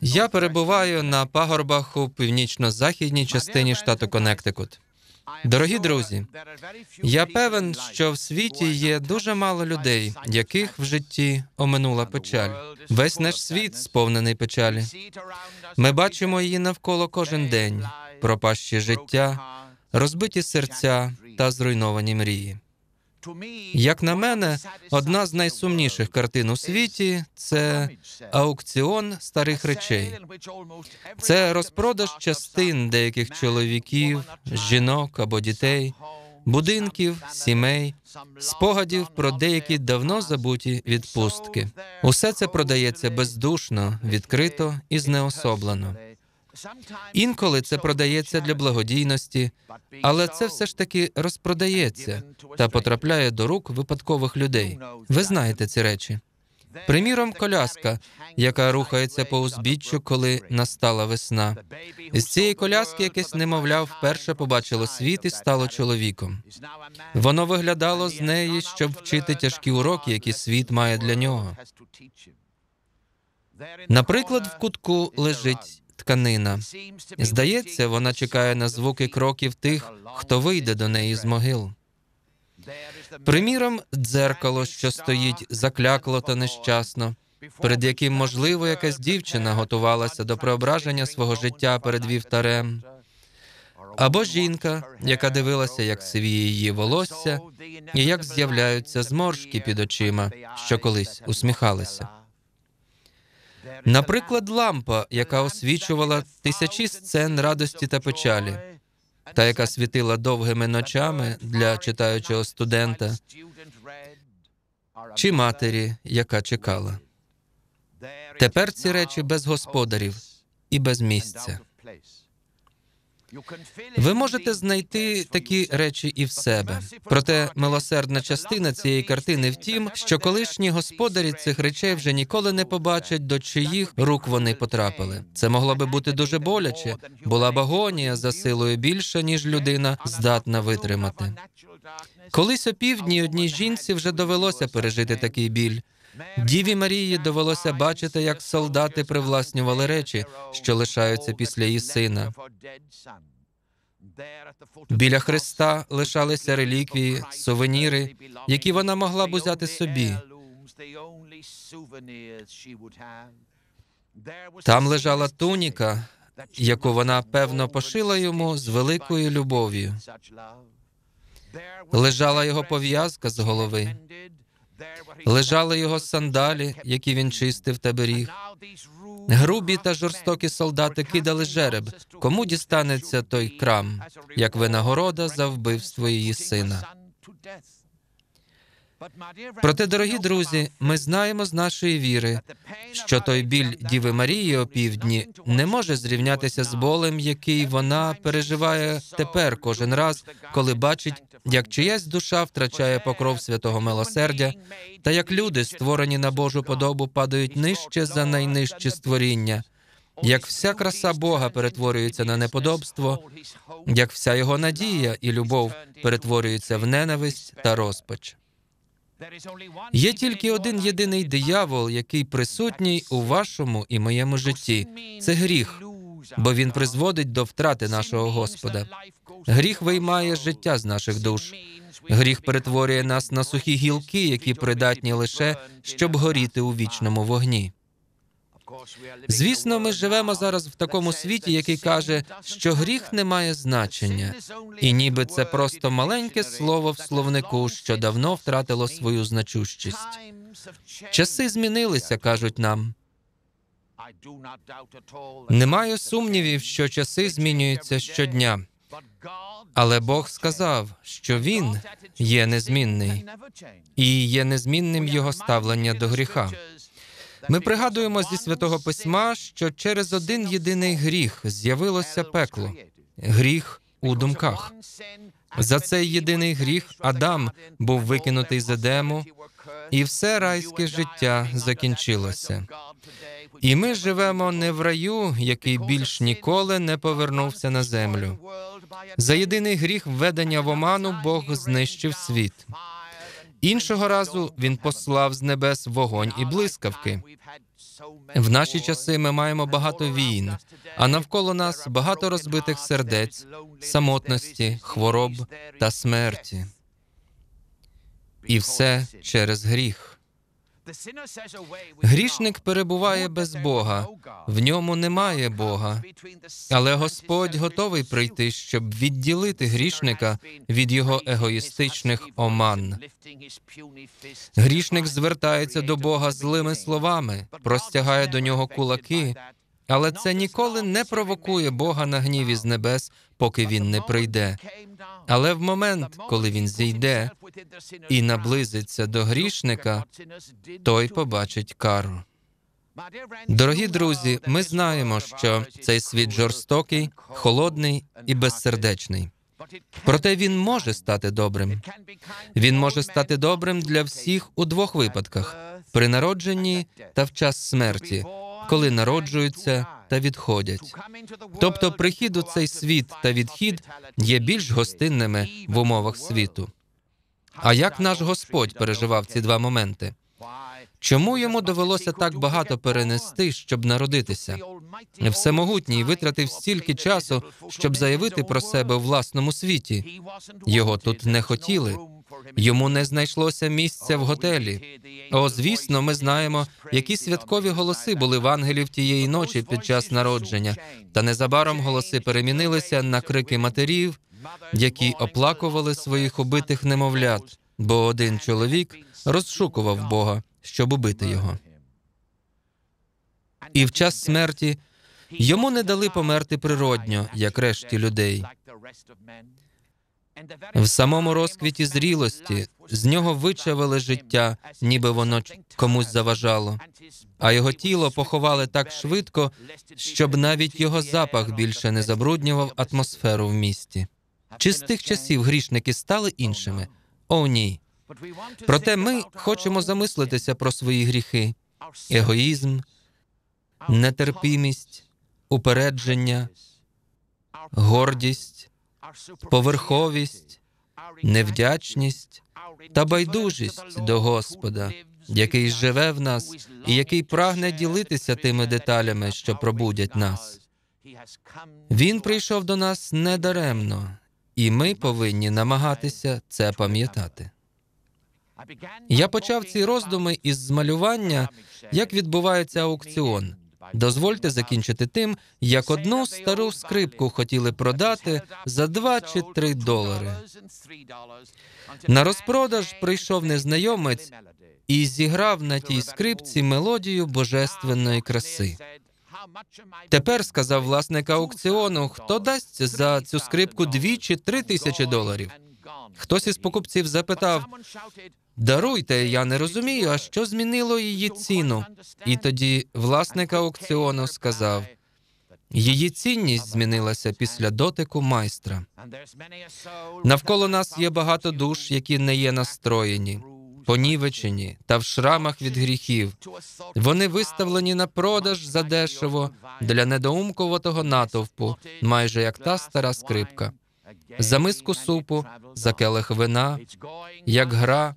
Я перебуваю на пагорбах у північно-західній частині штату Коннектикут. Дорогі друзі, я певен, що в світі є дуже мало людей, яких в житті оминула печаль. Весь наш світ сповнений печалі. Ми бачимо її навколо кожен день, пропащі життя, розбиті серця та зруйновані мрії. Як на мене, одна з найсумніших картин у світі це аукціон старих речей. Це розпродаж частин деяких чоловіків, жінок або дітей, будинків, сімей, спогадів про деякі давно забуті відпустки. Усе це продається бездушно, відкрито і знеособлено. Інколи це продається для благодійності, але це все ж таки розпродається та потрапляє до рук випадкових людей. Ви знаєте ці речі. Приміром, коляска, яка рухається по узбіччю, коли настала весна. З цієї коляски якесь немовля вперше побачило світ і стало чоловіком. Воно виглядало з неї, щоб вчити тяжкі уроки, які світ має для нього. Наприклад, в кутку лежить тканина. Здається, вона чекає на звуки кроків тих, хто вийде до неї з могил. Приміром, дзеркало, що стоїть заклякло та нещасно, перед яким, можливо, якась дівчина готувалася до преображення свого життя перед вівтарем, або жінка, яка дивилася, як сивіє її волосся, і як з'являються зморшки під очима, що колись усміхалися. Наприклад, лампа, яка освічувала тисячі сцен радості та печалі, та яка світила довгими ночами для читаючого студента, чи матері, яка чекала. Тепер ці речі без господарів і без місця. Ви можете знайти такі речі і в себе. Проте милосердна частина цієї картини в тім, що колишні господарі цих речей вже ніколи не побачать, до чиїх рук вони потрапили. Це могло би бути дуже боляче. Була б агонія за силою більша, ніж людина здатна витримати. Колись опівдні одній жінці вже довелося пережити такий біль. Діві Марії довелося бачити, як солдати привласнювали речі, що лишаються після її сина. Біля Христа лишалися реліквії, сувеніри, які вона могла б узяти собі. Там лежала туніка, яку вона певно пошила йому з великою любов'ю. Лежала його пов'язка з голови лежали його сандалі, які він чистив та беріг. Грубі та жорстокі солдати кидали жереб. Кому дістанеться той крам, як винагорода за вбивство її сина? Проте, дорогі друзі, ми знаємо з нашої віри, що той біль Діви Марії опівдні не може зрівнятися з болем, який вона переживає тепер кожен раз, коли бачить, як чиясь душа втрачає покров святого милосердя, та як люди, створені на Божу подобу, падають нижче за найнижчі створіння. Як вся краса Бога перетворюється на неподобство, як вся його надія і любов перетворюються в ненависть та розпач. Є тільки один єдиний диявол, який присутній у вашому і моєму житті. Це гріх, бо він призводить до втрати нашого Господа. Гріх виймає життя з наших душ. Гріх перетворює нас на сухі гілки, які придатні лише щоб горіти у вічному вогні. Звісно, ми живемо зараз в такому світі, який каже, що гріх не має значення, і ніби це просто маленьке слово в словнику, що давно втратило свою значущість. Часи змінилися, кажуть нам. Не маю сумнівів, що часи змінюються щодня. Але Бог сказав, що Він є незмінний, і є незмінним його ставлення до гріха. Ми пригадуємо зі святого письма, що через один єдиний гріх з'явилося пекло гріх у думках. За цей єдиний гріх Адам був викинутий з Едему, і все райське життя закінчилося. І ми живемо не в раю, який більш ніколи не повернувся на землю. За єдиний гріх введення в оману Бог знищив світ. Іншого разу він послав з небес вогонь і блискавки. В наші часи ми маємо багато війн, а навколо нас багато розбитих сердець, самотності, хвороб та смерті. І все через гріх. Грішник перебуває без Бога, в ньому немає Бога. Але Господь готовий прийти, щоб відділити грішника від його егоїстичних оман. Грішник звертається до Бога злими словами, простягає до нього кулаки, але це ніколи не провокує Бога на гнів із небес, поки він не прийде. Але в момент, коли він зійде і наблизиться до грішника, той побачить кару. Дорогі друзі, ми знаємо, що цей світ жорстокий, холодний і безсердечний. Проте він може стати добрим. Він може стати добрим для всіх у двох випадках: при народженні та в час смерті, коли народжуються та відходять. Тобто, прихід у цей світ та відхід є більш гостинними в умовах світу. А як наш Господь переживав ці два моменти? Чому йому довелося так багато перенести, щоб народитися? Всемогутній витратив стільки часу, щоб заявити про себе у власному світі. Його тут не хотіли. Йому не знайшлося місця в готелі. О, звісно, ми знаємо, які святкові голоси були в ангелів тієї ночі під час народження, та незабаром голоси перемінилися на крики матерів, які оплакували своїх убитих немовлят, бо один чоловік розшукував Бога, щоб убити його. І в час смерті йому не дали померти природньо, як решті людей. В самому розквіті зрілості з нього вичавили життя, ніби воно комусь заважало, а його тіло поховали так швидко, щоб навіть його запах більше не забруднював атмосферу в місті. Чи з тих часів грішники стали іншими? О, ні. Проте ми хочемо замислитися про свої гріхи: егоїзм, нетерпімість, упередження, гордість, поверховість, невдячність та байдужість до Господа, який живе в нас і який прагне ділитися тими деталями, що пробудять нас. Він прийшов до нас недаремно, і ми повинні намагатися це пам'ятати. Я почав ці роздуми із змалювання, як відбувається аукціон. Дозвольте закінчити тим, як одну стару скрипку хотіли продати за 2 чи 3 долари. На розпродаж прийшов незнайомець і зіграв на тій скрипці мелодію божественної краси. Тепер сказав власник аукціону, хто дасть за цю скрипку 2 чи 3 тисячі доларів. Хтось із покупців запитав: Даруйте, я не розумію, а що змінило її ціну. І тоді власник аукціону сказав: її цінність змінилася після дотику майстра. Навколо нас є багато душ, які не є настроєні, понівечені та в шрамах від гріхів. Вони виставлені на продаж задешево для недоумкуватого натовпу, майже як та стара скрипка. За миску супу, за келих вина, як гра.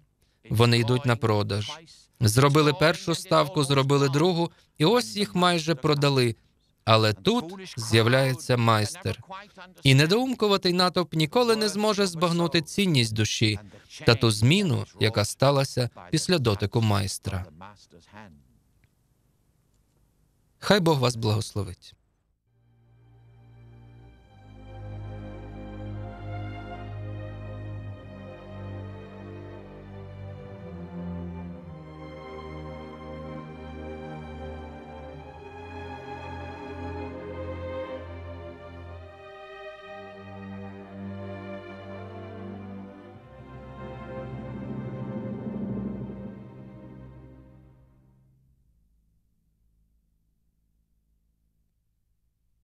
Вони йдуть на продаж. Зробили першу ставку, зробили другу, і ось їх майже продали. Але тут з'являється майстер. І недоумкуватий натовп ніколи не зможе збагнути цінність душі та ту зміну, яка сталася після дотику майстра. Хай Бог вас благословить.